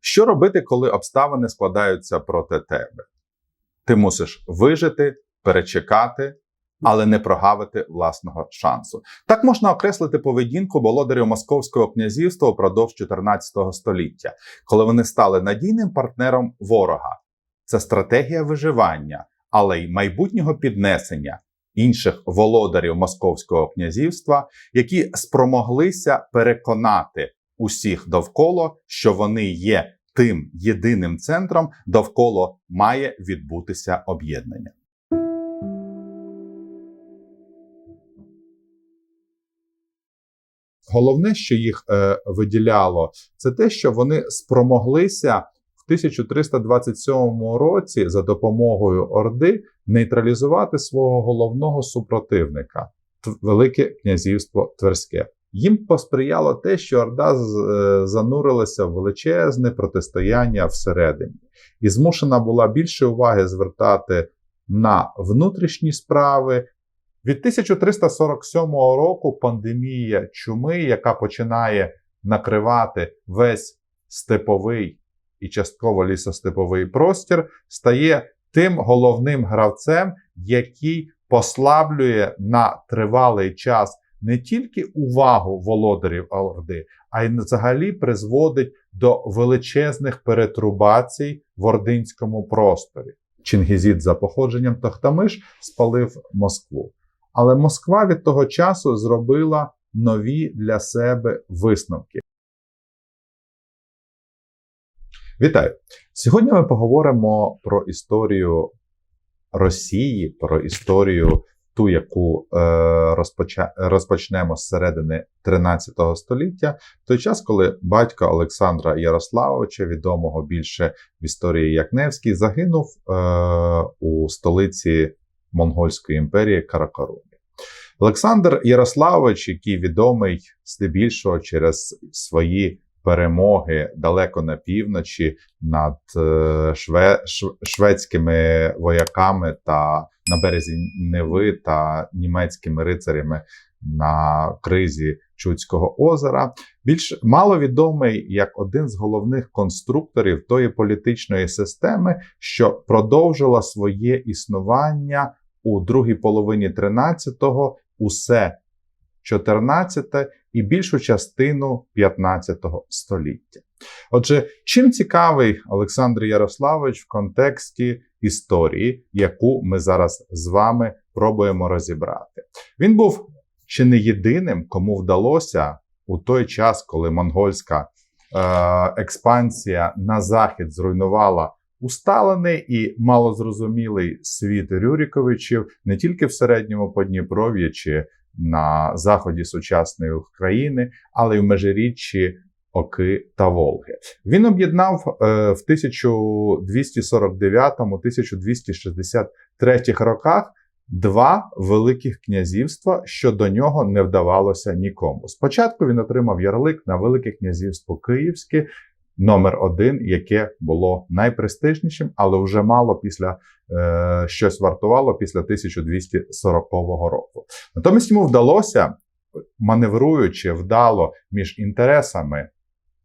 Що робити, коли обставини складаються проти тебе? Ти мусиш вижити, перечекати, але не прогавити власного шансу. Так можна окреслити поведінку володарів Московського князівства упродовж 14 століття, коли вони стали надійним партнером ворога. Це стратегія виживання, але й майбутнього піднесення інших володарів Московського князівства, які спромоглися переконати усіх довкола, що вони є тим єдиним центром, довкола має відбутися об'єднання. Головне, що їх е, виділяло, це те, що вони спромоглися в 1327 році за допомогою Орди нейтралізувати свого головного супротивника Велике князівство Тверське. Їм посприяло те, що Орда е, занурилася в величезне протистояння всередині і змушена була більше уваги звертати на внутрішні справи. Від 1347 року пандемія чуми, яка починає накривати весь степовий і частково лісостеповий простір, стає тим головним гравцем, який послаблює на тривалий час не тільки увагу володарів Орди, а й взагалі призводить до величезних перетрубацій в ординському просторі. Чингізід за походженням Тохтамиш спалив Москву. Але Москва від того часу зробила нові для себе висновки. Вітаю! Сьогодні ми поговоримо про історію Росії, про історію ту, яку е, розпочнемо з середини 13 століття, в той час, коли батько Олександра Ярославовича, відомого більше в історії як Невський, загинув е, у столиці Монгольської імперії Каракарумі. Олександр Ярославович, який відомий здебільшого через свої перемоги далеко на півночі над е, шве, шв- шведськими вояками та на березі Неви та німецькими рицарями на кризі Чудського озера, більш маловідомий як один з головних конструкторів тої політичної системи, що продовжила своє існування у другій половині 13-го, усе 14 і більшу частину 15 століття. Отже, чим цікавий Олександр Ярославович в контексті історії, яку ми зараз з вами пробуємо розібрати? Він був чи не єдиним, кому вдалося у той час, коли монгольська е, експансія на захід зруйнувала усталений і малозрозумілий світ Рюріковичів не тільки в середньому Подніпров'ї чи на заході сучасної України, але й в межиріччі Оки та Волги. Він об'єднав е, в 1269-1263 роках два великих князівства, що до нього не вдавалося нікому. Спочатку він отримав ярлик на Велике князівство Київське, номер один, яке було найпрестижнішим, але вже мало після е, щось вартувало після 1240 року. Натомість йому вдалося, маневруючи вдало між інтересами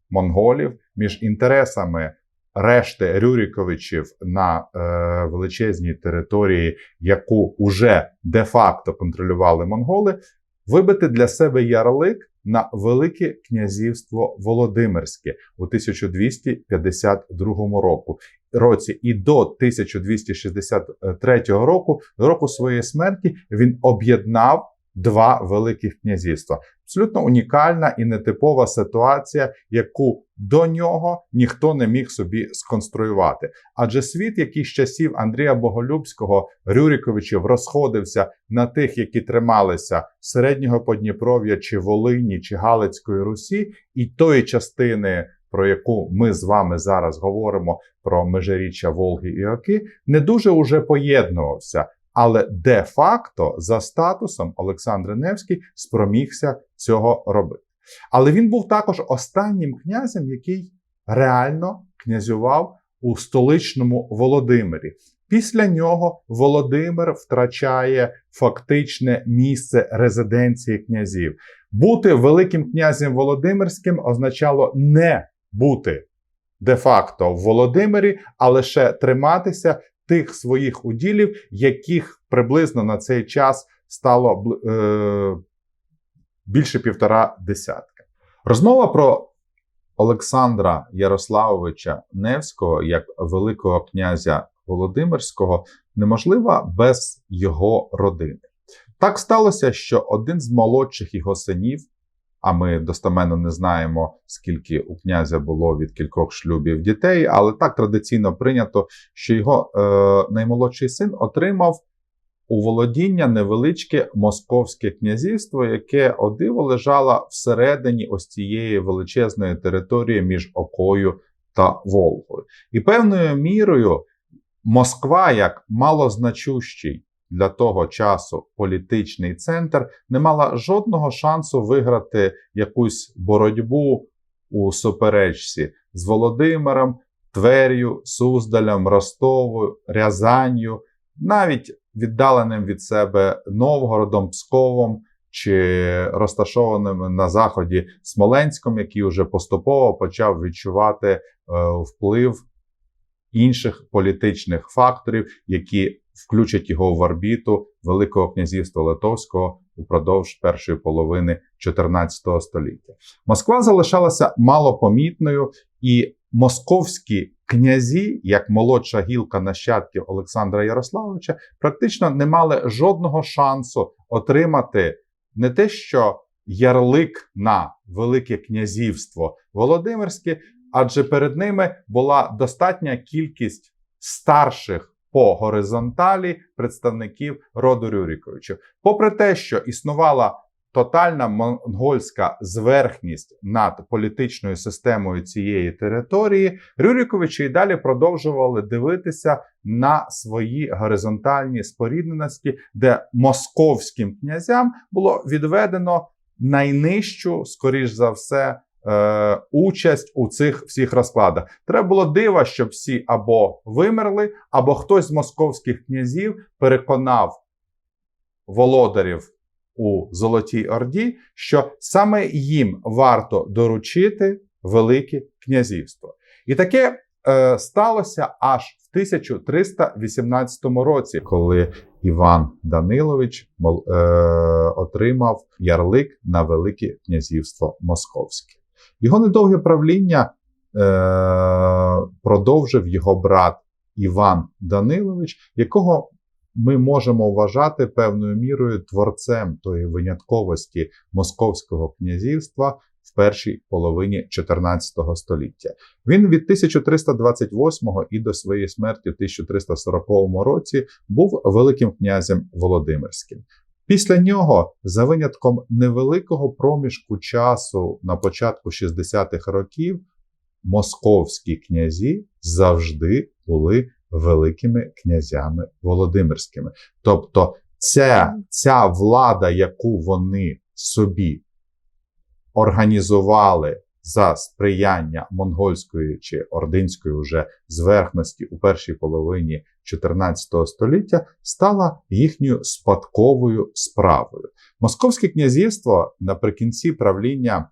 монголів, між інтересами решти Рюріковичів на е, величезній території, яку уже де-факто контролювали монголи, вибити для себе ярлик на Велике князівство Володимирське у 1252 року. Році і до 1263 року, року своєї смерті, він об'єднав два великих князівства. Абсолютно унікальна і нетипова ситуація, яку до нього ніхто не міг собі сконструювати. Адже світ, який з часів Андрія Боголюбського Рюріковичів розходився на тих, які трималися середнього Подніпров'я чи Волині чи Галицької Русі, і тої частини. Про яку ми з вами зараз говоримо про межиріччя Волги і Оки, не дуже уже поєднувався. Але де-факто за статусом Олександр Невський спромігся цього робити. Але він був також останнім князем, який реально князював у столичному Володимирі. Після нього Володимир втрачає фактичне місце резиденції князів. Бути великим князем Володимирським означало не бути де-факто в Володимирі, а лише триматися тих своїх уділів, яких приблизно на цей час стало е, більше півтора десятка. Розмова про Олександра Ярославовича Невського як Великого князя Володимирського неможлива без його родини. Так сталося, що один з молодших його синів, а ми достаменно не знаємо, скільки у князя було від кількох шлюбів дітей, але так традиційно прийнято, що його е, наймолодший син отримав у володіння невеличке московське князівство, яке о диво лежало всередині ось цієї величезної території між Окою та Волгою. І певною мірою Москва, як малозначущий для того часу політичний центр, не мала жодного шансу виграти якусь боротьбу у суперечці з Володимиром, Твер'ю, Суздалем, Ростовою, Рязанью, навіть віддаленим від себе Новгородом, Псковом чи розташованим на заході Смоленськом, який вже поступово почав відчувати е, вплив інших політичних факторів, які включать його в орбіту Великого князівства Литовського упродовж першої половини 14 століття. Москва залишалася малопомітною, і московські князі, як молодша гілка нащадків Олександра Ярославовича, практично не мали жодного шансу отримати не те, що ярлик на Велике князівство Володимирське, адже перед ними була достатня кількість старших по горизонталі представників роду Рюріковичів. Попри те, що існувала тотальна монгольська зверхність над політичною системою цієї території, Рюріковичі і далі продовжували дивитися на свої горизонтальні спорідненості, де московським князям було відведено найнижчу, скоріш за все, е, участь у цих всіх розкладах. Треба було дива, щоб всі або вимерли, або хтось з московських князів переконав володарів у Золотій Орді, що саме їм варто доручити Велике князівство. І таке е, сталося аж в 1318 році, коли Іван Данилович мол, е, отримав ярлик на Велике князівство Московське. Його недовге правління е, продовжив його брат Іван Данилович, якого ми можемо вважати певною мірою творцем тої винятковості Московського князівства в першій половині 14 століття. Він від 1328 і до своєї смерті в 1340 році був Великим князем Володимирським. Після нього, за винятком невеликого проміжку часу на початку 60-х років, московські князі завжди були великими князями Володимирськими. Тобто ця, ця влада, яку вони собі організували за сприяння монгольської чи ординської вже зверхності у першій половині 14 століття, стала їхньою спадковою справою. Московське князівство наприкінці правління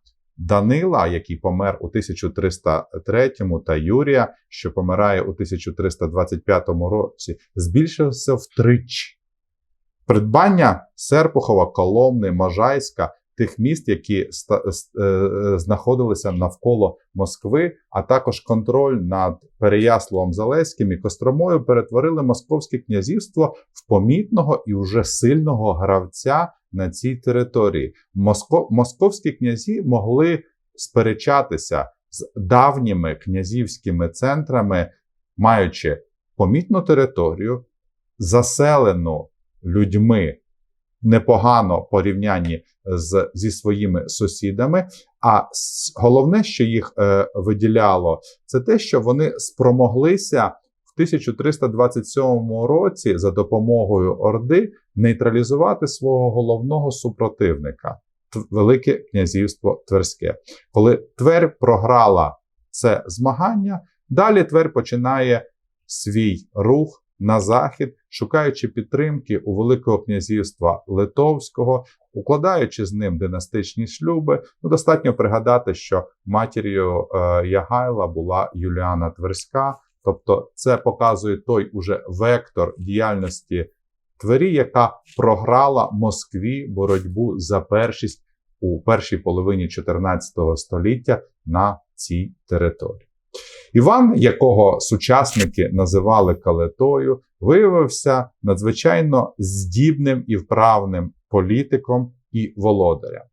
Данила, який помер у 1303 та Юрія, що помирає у 1325 році, збільшився втричі. Придбання Серпухова, Коломни, Можайська, тих міст, які е, знаходилися навколо Москви, а також контроль над Переяславом Залеським і Костромою, перетворили Московське князівство в помітного і вже сильного гравця на цій території. Моско... Московські князі могли сперечатися з давніми князівськими центрами, маючи помітну територію, заселену людьми непогано порівнянні з, зі своїми сусідами. А головне, що їх е, виділяло, це те, що вони спромоглися 1327 році за допомогою Орди нейтралізувати свого головного супротивника Велике князівство Тверське. Коли Тверь програла це змагання, далі Тверь починає свій рух на захід, шукаючи підтримки у Великого князівства Литовського, укладаючи з ним династичні шлюби. Ну, достатньо пригадати, що матір'ю е, Ягайла була Юліана Тверська. Тобто, це показує той уже вектор діяльності Твері, яка програла Москві боротьбу за першість у першій половині 14 століття на цій території. Іван, якого сучасники називали калетою, виявився надзвичайно здібним і вправним політиком і володарем.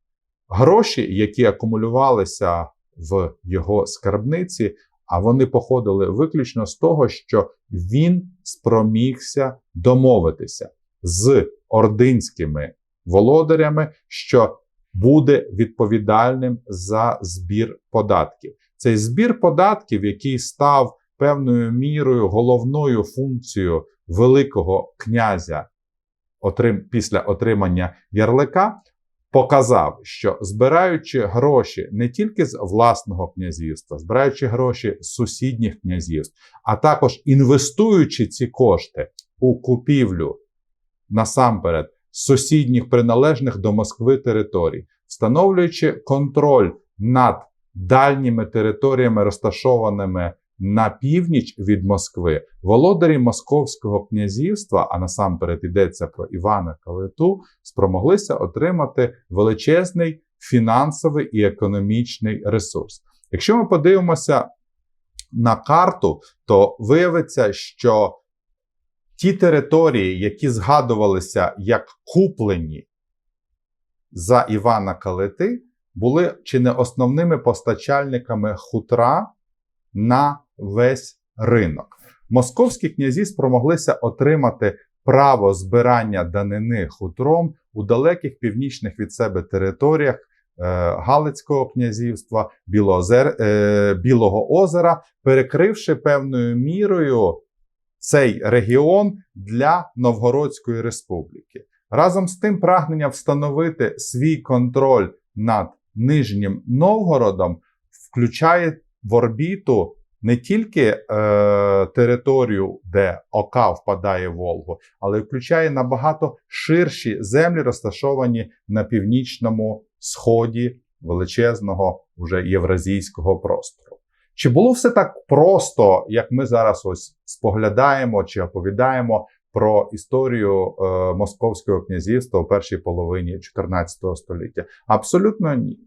Гроші, які акумулювалися в його скарбниці, а вони походили виключно з того, що він спромігся домовитися з ординськими володарями, що буде відповідальним за збір податків. Цей збір податків, який став певною мірою головною функцією Великого князя після отримання ярлика, показав, що збираючи гроші не тільки з власного князівства, збираючи гроші з сусідніх князівств, а також інвестуючи ці кошти у купівлю насамперед сусідніх приналежних до Москви територій, встановлюючи контроль над дальніми територіями, розташованими на північ від Москви, володарі Московського князівства, а насамперед йдеться про Івана Калиту, спромоглися отримати величезний фінансовий і економічний ресурс. Якщо ми подивимося на карту, то виявиться, що ті території, які згадувалися як куплені за Івана Калити, були чи не основними постачальниками хутра на весь ринок. Московські князі спромоглися отримати право збирання данини хутром у далеких північних від себе територіях. Е, Галицького князівства Білоозер, е, Білого озера, перекривши певною мірою цей регіон для Новгородської республіки. Разом з тим, прагнення встановити свій контроль над Нижнім Новгородом включає в орбіту не тільки е, територію, де Ока впадає в Волгу, але й включає набагато ширші землі, розташовані на північному сході величезного вже євразійського простору. Чи було все так просто, як ми зараз ось споглядаємо чи оповідаємо про історію е, Московського князівства у першій половині 14 століття? Абсолютно ні.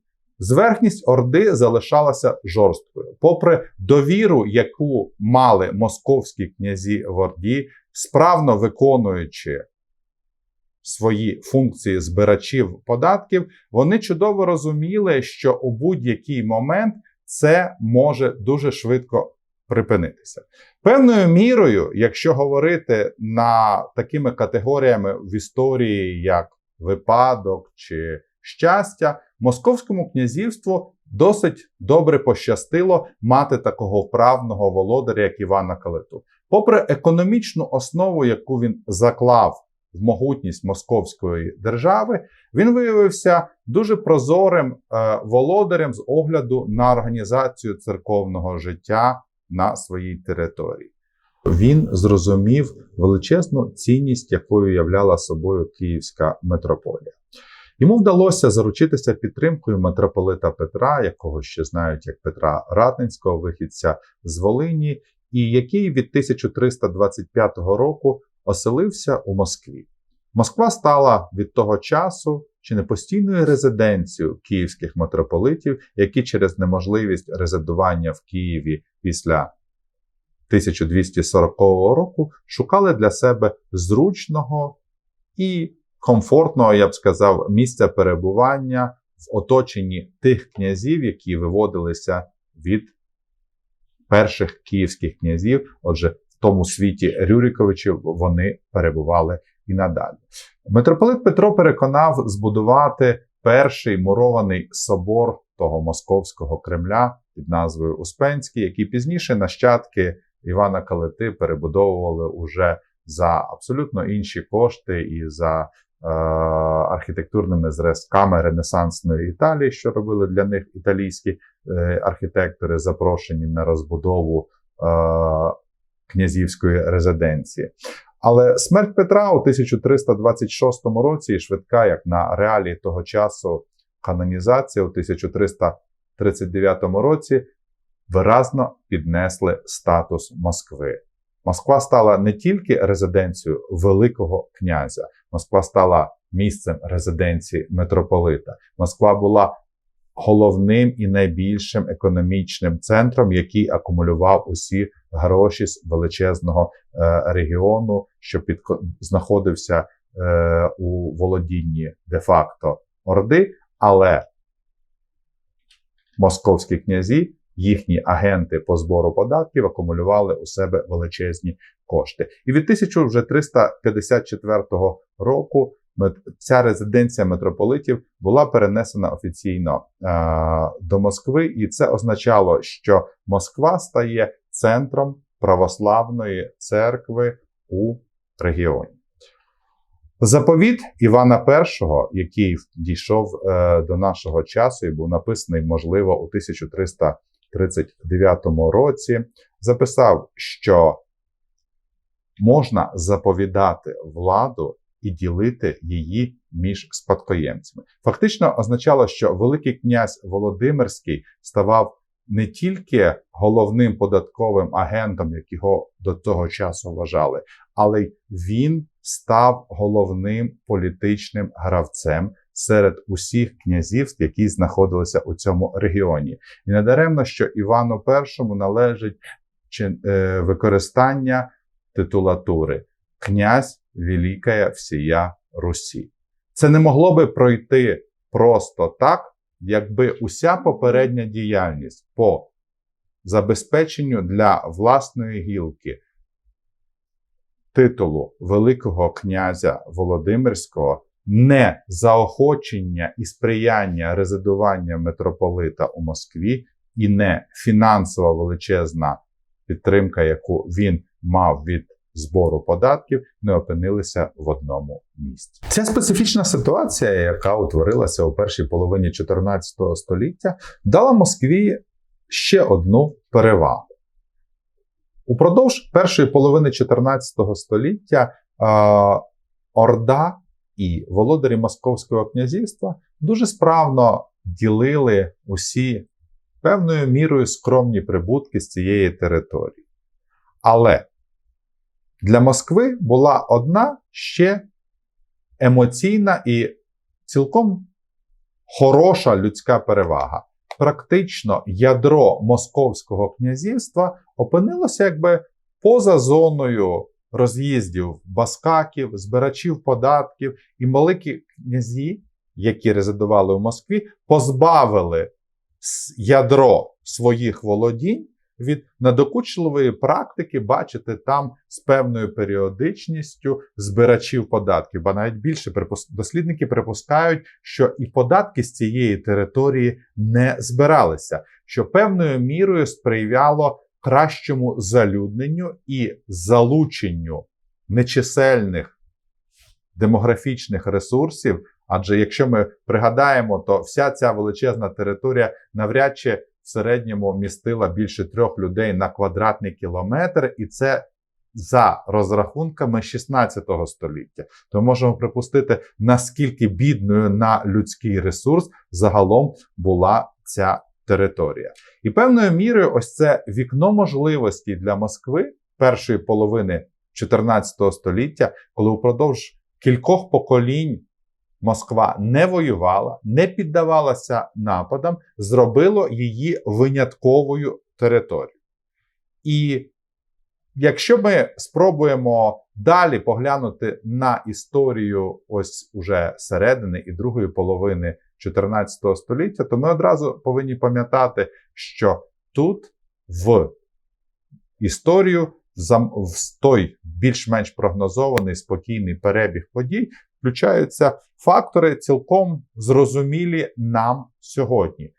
Зверхність Орди залишалася жорсткою. Попри довіру, яку мали московські князі в Орді, справно виконуючи свої функції збирачів податків, вони чудово розуміли, що у будь-який момент це може дуже швидко припинитися. Певною мірою, якщо говорити на такими категоріями в історії, як випадок чи щастя, московському князівству досить добре пощастило мати такого вправного володаря, як Івана Калиту. Попри економічну основу, яку він заклав в могутність московської держави, він виявився дуже прозорим е, володарем з огляду на організацію церковного життя на своїй території. Він зрозумів величезну цінність, якою являла собою Київська митрополія. Йому вдалося заручитися підтримкою митрополита Петра, якого ще знають як Петра Ратненського, вихідця з Волині, і який від 1325 року оселився у Москві. Москва стала від того часу чи не постійною резиденцією київських митрополитів, які через неможливість резидування в Києві після 1240 року шукали для себе зручного і комфортного, я б сказав, місця перебування в оточенні тих князів, які виводилися від перших київських князів. Отже, в тому світі Рюриковичів вони перебували і надалі. Митрополит Петро переконав збудувати перший мурований собор того московського Кремля під назвою Успенський, який пізніше нащадки Івана Калити перебудовували уже за абсолютно інші кошти і за архітектурними зразками Ренесансної Італії, що робили для них італійські е, архітектори, запрошені на розбудову. Е, князівської резиденції. Але смерть Петра у 1326 році і швидка, як на реалії того часу, канонізація у 1339 році виразно піднесли статус Москви. Москва стала не тільки резиденцією Великого князя, Москва стала місцем резиденції митрополита. Москва була головним і найбільшим економічним центром, який акумулював усі гроші з величезного е, регіону, що під, знаходився е, у володінні де-факто Орди, але московські князі, їхні агенти по збору податків акумулювали у себе величезні кошти. І від 1354 року ця резиденція митрополитів була перенесена офіційно е, до Москви, і це означало, що Москва стає центром православної церкви у регіоні. Заповіт Івана І, який дійшов е, до нашого часу і був написаний, можливо, у 1339 році, записав, що можна заповідати владу і ділити її між спадкоємцями. Фактично означало, що Великий князь Володимирський ставав не тільки головним податковим агентом, як його до того часу вважали, але й він став головним політичним гравцем серед усіх князівств, які знаходилися у цьому регіоні. І недаремно, що Івану І належить е, використання титулатури князь Великая всія Русі. Це не могло би пройти просто так, якби уся попередня діяльність по забезпеченню для власної гілки титулу Великого князя Володимирського, не заохочення і сприяння резидування митрополита у Москві, і не фінансова величезна підтримка, яку він мав від збору податків, не опинилися в одному місці. Ця специфічна ситуація, яка утворилася у першій половині 14 століття, дала Москві ще одну перевагу. Упродовж першої половини 14 століття Орда і володарі Московського князівства дуже справно ділили усі певною мірою скромні прибутки з цієї території. Але для Москви була одна ще емоційна і цілком хороша людська перевага. Практично ядро Московського князівства опинилося якби поза зоною роз'їздів баскаків, збирачів податків, і великі князі, які резидували у Москві, позбавили ядро своїх володінь від надокучливої практики бачити там з певною періодичністю збирачів податків, ба навіть більше дослідники припускають, що і податки з цієї території не збиралися, що певною мірою сприяло кращому залюдненню і залученню нечисельних демографічних ресурсів. Адже якщо ми пригадаємо, то вся ця величезна територія навряд чи в середньому містила більше трьох людей на квадратний кілометр, і це за розрахунками 16 століття. То можемо припустити, наскільки бідною на людський ресурс загалом була ця територія. І певною мірою, ось це вікно можливостей для Москви першої половини 14 століття, коли упродовж кількох поколінь Москва не воювала, не піддавалася нападам, зробило її винятковою територією. І якщо ми спробуємо далі поглянути на історію ось уже середини і другої половини 14 століття, то ми одразу повинні пам'ятати, що тут в історію в той більш-менш прогнозований спокійний перебіг подій включаються фактори, цілком зрозумілі нам сьогодні.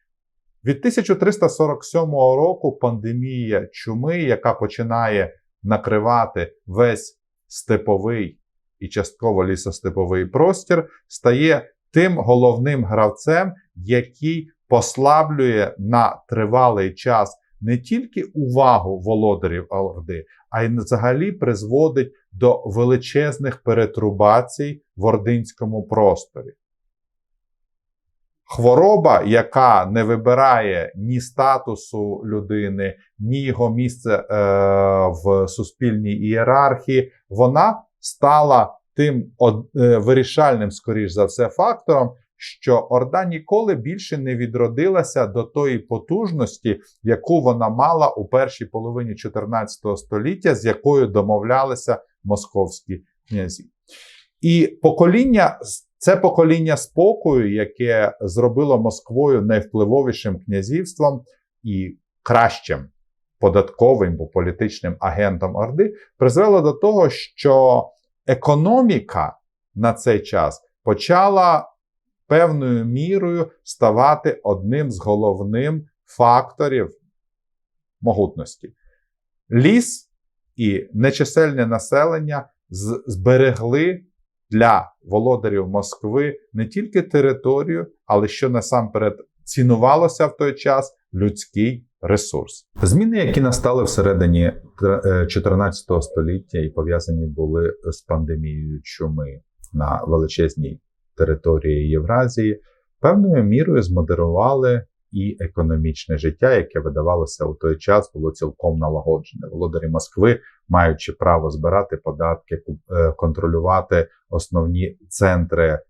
Від 1347 року пандемія чуми, яка починає накривати весь степовий і частково лісостеповий простір, стає тим головним гравцем, який послаблює на тривалий час не тільки увагу володарів Орди, а й взагалі призводить до величезних перетрубацій в ординському просторі. Хвороба, яка не вибирає ні статусу людини, ні його місце е, в суспільній ієрархії, вона стала тим од, е, вирішальним, скоріш за все, фактором, що Орда ніколи більше не відродилася до тої потужності, яку вона мала у першій половині 14 століття, з якою домовлялися московські князі. І покоління це покоління спокою, яке зробило Москвою найвпливовішим князівством і кращим податковим бо політичним агентом Орди, призвело до того, що економіка на цей час почала певною мірою ставати одним з головним факторів могутності. Ліс і нечисельне населення зберегли для володарів Москви не тільки територію, але що насамперед цінувалося в той час людський ресурс. Зміни, які настали всередині 14 е, століття і пов'язані були з пандемією чуми на величезній території Євразії, певною мірою змодерували і економічне життя, яке видавалося у той час, було цілком налагоджене. Володарі Москви, маючи право збирати податки, е, контролювати основні центри е,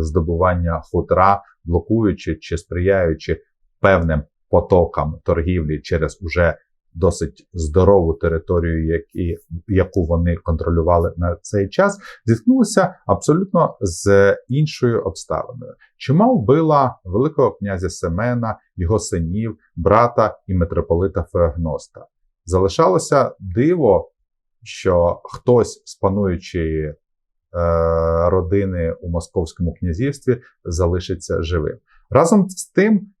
здобування хутра, блокуючи чи сприяючи певним потокам торгівлі через уже досить здорову територію, які, яку вони контролювали на цей час, зіткнулися абсолютно з іншою обставиною. Чима вбила Великого князя Семена, його синів, брата і митрополита Феогноста. Залишалося диво, що хтось з пануючої е, родини у Московському князівстві залишиться живим. Разом з тим.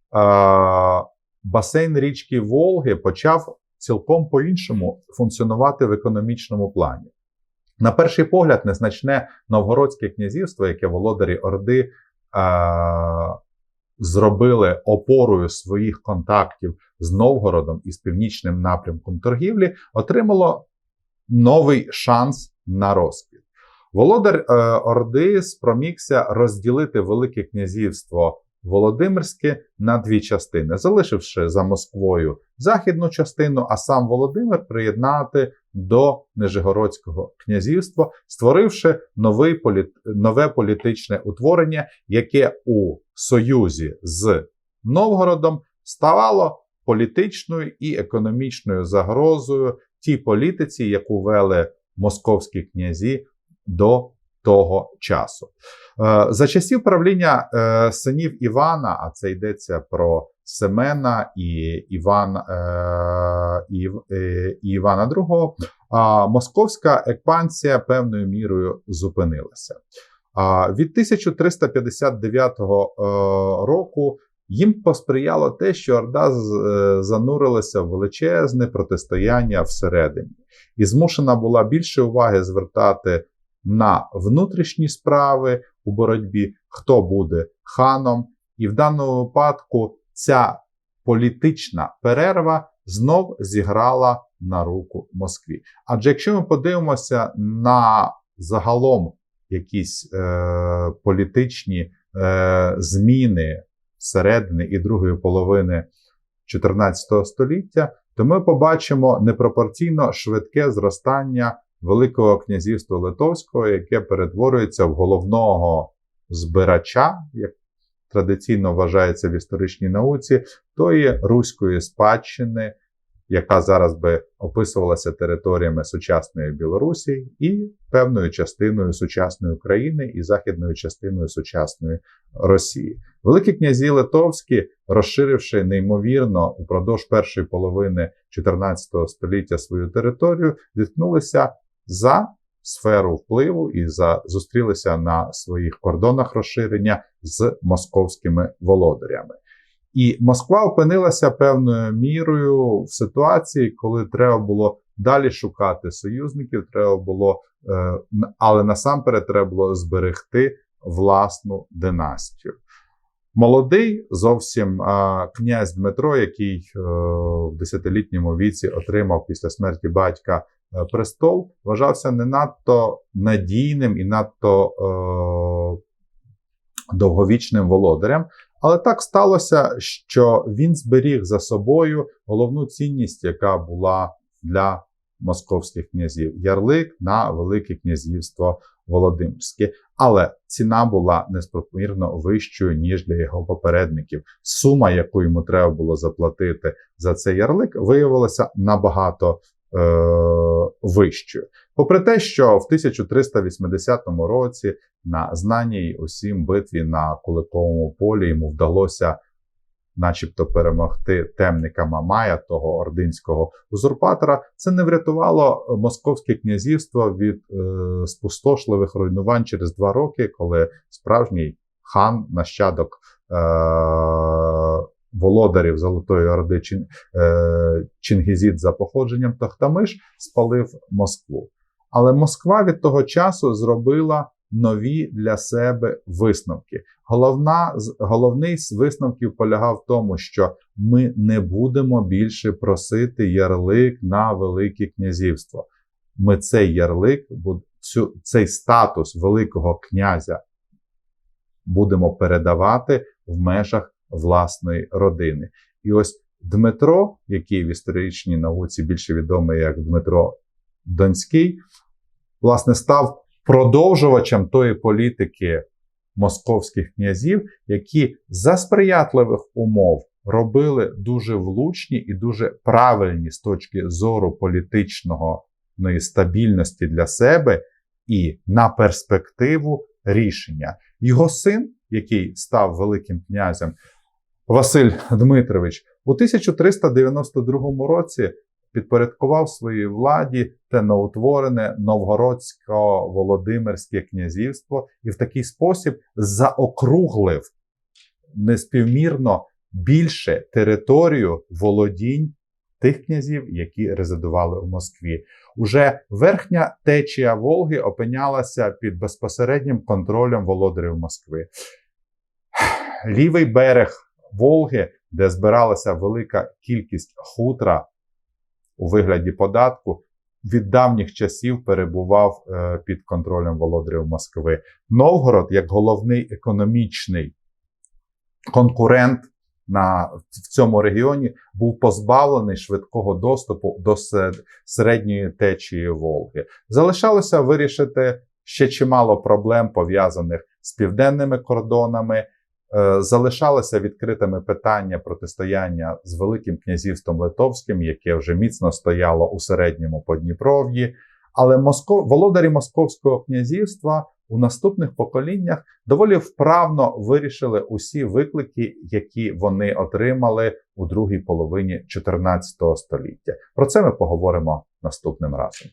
Басейн річки Волги почав цілком по-іншому функціонувати в економічному плані. На перший погляд, незначне новгородське князівство, яке володарі Орди зробили опорою своїх контактів з Новгородом і з північним напрямком торгівлі, отримало новий шанс на розквіт. Володар е, Орди спромігся розділити Велике князівство Володимирське на дві частини, залишивши за Москвою західну частину, а сам Володимир приєднати до Нижегородського князівства, створивши новий політ... нове політичне утворення, яке у союзі з Новгородом ставало політичною і економічною загрозою тій політиці, яку вели московські князі до того часу. Е, за часів правління е, синів Івана, а це йдеться про Семена і Іван, е, і, Івана II, московська екпансія певною мірою зупинилася. Від 1359 року їм посприяло те, що Орда занурилася в величезне протистояння всередині, і змушена була більше уваги звертати на внутрішні справи у боротьбі, хто буде ханом. І в даному випадку ця політична перерва знов зіграла на руку Москві. Адже якщо ми подивимося на загалом якісь е, політичні е, зміни середини і другої половини 14 століття, то ми побачимо непропорційно швидке зростання Великого князівства Литовського, яке перетворюється в головного збирача, як традиційно вважається в історичній науці, тої руської спадщини, яка зараз би описувалася територіями сучасної Білорусі і певною частиною сучасної України і західною частиною сучасної Росії. Великі князі Литовські, розширивши неймовірно упродовж першої половини 14 століття свою територію, зіткнулися за сферу впливу і за зустрілися на своїх кордонах розширення з московськими володарями. І Москва опинилася певною мірою в ситуації, коли треба було далі шукати союзників, треба було, е, але насамперед треба було зберегти власну династію. Молодий зовсім князь Дмитро, який е, в десятилітньому віці отримав після смерті батька престол, вважався не надто надійним і надто е, довговічним володарем. Але так сталося, що він зберіг за собою головну цінність, яка була для московських князів ярлик на Велике князівство Володимирське. Але ціна була неспомірно вищою, ніж для його попередників. Сума, яку йому треба було заплатити за цей ярлик, виявилася набагато е- вищою. Попри те, що в 1380 році на знаній усім битві на Куликовому полі йому вдалося, начебто, перемогти темника Мамая, того ординського узурпатора, це не врятувало московське князівство від е, спустошливих руйнувань через два роки, коли справжній хан, нащадок е, володарів Золотої Орди Чин, е, Чингізід за походженням Тохтамиш спалив Москву. Але Москва від того часу зробила нові для себе висновки. Головна, головний з висновків полягав в тому, що ми не будемо більше просити ярлик на Велике князівство. Ми цей ярлик, цю, цей статус Великого князя будемо передавати в межах власної родини. І ось Дмитро, який в історичній науці більше відомий як Дмитро Донський, власне, став продовжувачем тої політики московських князів, які за сприятливих умов робили дуже влучні і дуже правильні з точки зору політичного ну, стабільності для себе і на перспективу рішення. Його син, який став Великим князем, Василь Дмитрович, у 1392 році підпорядкував своїй владі те новоутворене Новгородсько-Володимирське князівство і в такий спосіб заокруглив неспівмірно більше територію володінь тих князів, які резидували у Москві. Уже верхня течія Волги опинялася під безпосереднім контролем володарів Москви. Лівий берег Волги, де збиралася велика кількість хутра у вигляді податку, від давніх часів перебував е, під контролем володарів Москви. Новгород, як головний економічний конкурент на, в цьому регіоні, був позбавлений швидкого доступу до се- середньої течії Волги. Залишалося вирішити ще чимало проблем, пов'язаних з південними кордонами. Е, Залишалося відкритими питання протистояння з Великим князівством Литовським, яке вже міцно стояло у середньому Подніпров'ї. Але Моско... володарі Московського князівства у наступних поколіннях доволі вправно вирішили усі виклики, які вони отримали у другій половині 14 століття. Про це ми поговоримо наступним разом.